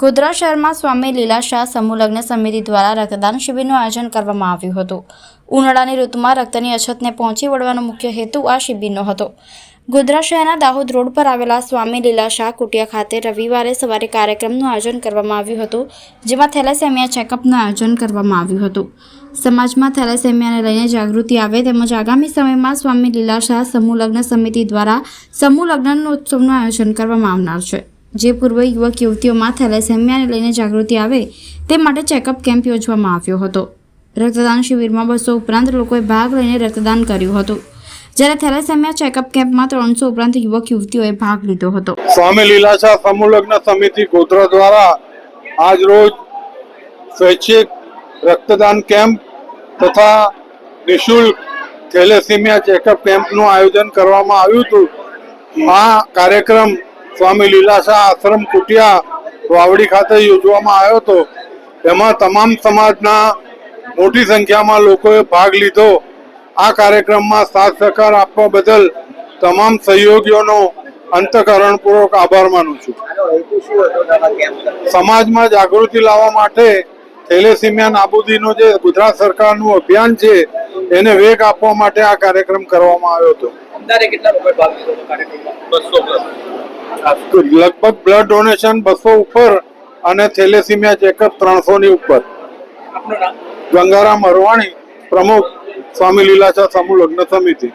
ગોધરા શહેરમાં સ્વામી લીલાશાહ લગ્ન સમિતિ દ્વારા રક્તદાન શિબિરનું આયોજન કરવામાં આવ્યું હતું. ઉનાળાની ઋતુમાં રક્તની અછતને પહોંચી વળવાનો મુખ્ય હેતુ આ શિબિરનો હતો. ગોધરા શહેરના દાહોદ રોડ પર આવેલા સ્વામી લીલાશાહ કુટિયા ખાતે રવિવારે સવારે કાર્યક્રમનું આયોજન કરવામાં આવ્યું હતું, જેમાં થેલેસેમિયા ચેકઅપનું આયોજન કરવામાં આવ્યું હતું. સમાજમાં થેલેસેમિયાને લઈને જાગૃતિ આવે તેમજ આગામી સમયમાં સ્વામી લીલાશાહ સમૂહ લગ્ન સમિતિ દ્વારા સમૂહ લગ્ન ઉત્સવનું આયોજન કરવામાં આવનાર છે. જે પૂર્વ યુવક યુવતીઓમાં થેલેસેમિયાને લઈને જાગૃતિ આવે તે માટે ચેકઅપ કેમ્પ યોજવામાં આવ્યો હતો. રક્તદાન શિબિરમાં બસો ઉપરાંત લોકોએ ભાગ લઈને રક્તદાન કર્યું હતું. જ્યારે થેલેસેમિયા ચેકઅપ કેમ્પમાં ત્રણસો ઉપરાંત યુવક યુવતીઓએ ભાગ લીધો હતો. સ્વામી લીલાશા સમૂહલગ્ન સમિતિ ગોધરા દ્વારા આજ રોજ સ્વૈચ્છિક રક્તદાન કેમ્પ તથા નિઃશુલ્ક થેલેસેમિયા ચેકઅપ કેમ્પનું આયોજન કરવામાં આવ્યું હતું. આ કાર્યક્રમ સ્વામી લીલાશા આશ્રમ કુટિયા વાવડી ખાતે યોજવામાં આવ્યો હતો. એમાં તમામ સમાજના મોટી સંખ્યામાં લોકોએ ભાગ લીધો. આ કાર્યક્રમમાં સાથ સહકાર આપવા બદલ તમામ સહયોગીઓનો અંતકરણપૂર્વક આભાર માનું છું. સમાજમાં જાગૃતિ લાવવા માટે થેલેસીમિયા નાબૂદીનો જે ગુજરાત સરકારનું અભિયાન છે, એને વેગ આપવા માટે આ કાર્યક્રમ કરવામાં આવ્યો હતો. લગભગ બ્લડ ડોનેશન બસો ઉપર અને થેલેસીમિયા ચેકઅપ ત્રણસો ની ઉપર આપનું નામ ગંગારામ અરવાણી પ્રમુખ સ્વામી લીલાચા સમૂહ લગ્ન સમિતિ